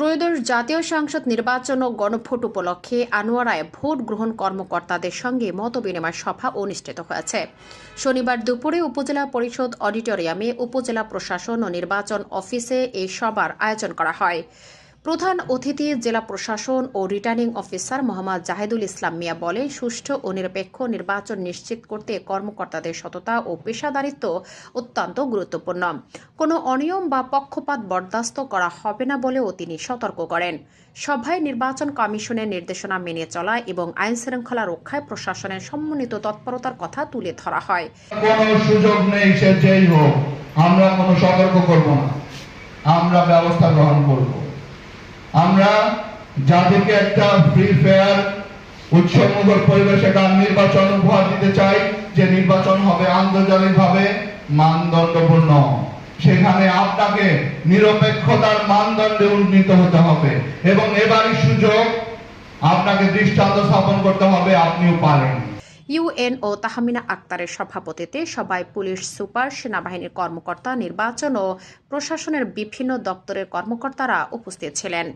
ত্রয়োদশ জাতীয় সংসদ নির্বাচন ও গণভোট উপলক্ষে আনোয়ারায় ভোট গ্রহণ কর্মকর্তাদের সঙ্গে মতবিনিময় সভা অনুষ্ঠিত হয়েছে। শনিবার দুপুরে উপজেলা পরিষদ অডিটোরিয়ামে উপজেলা প্রশাসন ও নির্বাচন অফিসে এই সভার আয়োজন করা হয়। প্রধান অতিথি জেলা প্রশাসন ও রিটার্নিং অফিসার মোহাম্মদ জাহেদুল ইসলাম মিয়া বলেন, সুষ্ঠু ও নিরপেক্ষ নির্বাচন নিশ্চিত করতে কর্মকর্তাদের সততা ও পেশাদারিত্ব অত্যন্ত গুরুত্বপূর্ণ। কোনো অনিয়ম বা পক্ষপাত বরদাস্ত করা হবে না বলেও তিনি সতর্ক করেন। সভায় নির্বাচন কমিশনের নির্দেশনা মেনে চলা এবং আইন শৃঙ্খলা রক্ষায় প্রশাসনের সম্মিলিত তৎপরতার কথা তুলে ধরা হয়। সুযোগ নেই আমরা কোনো সতর্ক করব না। আমরা ব্যবস্থা গ্রহণ করব। আমরা যাদেরকে একটা ফ্রি ফেয়ার উৎসবমুখর পরিবেশে একটা নির্বাচন উপহার দিতে চাই, যে নির্বাচন হবে আন্তর্জাতিকভাবে মানদণ্ডপূর্ণ। সেখানে আপনাকে নিরপেক্ষতার মানদণ্ডে উন্নীত হতে হবে এবং এবারই সুযোগ আপনাকে দৃষ্টান্ত স্থাপন করতে হবে, আপনিও পারেন। ইউএনও তাহমিনা আক্তারের সভাপতিতে সবাই পুলিশ, সুপার, সেনাবাহিনীর কর্মকর্তা, নির্বাচন ও প্রশাসনের বিভিন্ন দপ্তরের কর্মকর্তারা উপস্থিত ছিলেন।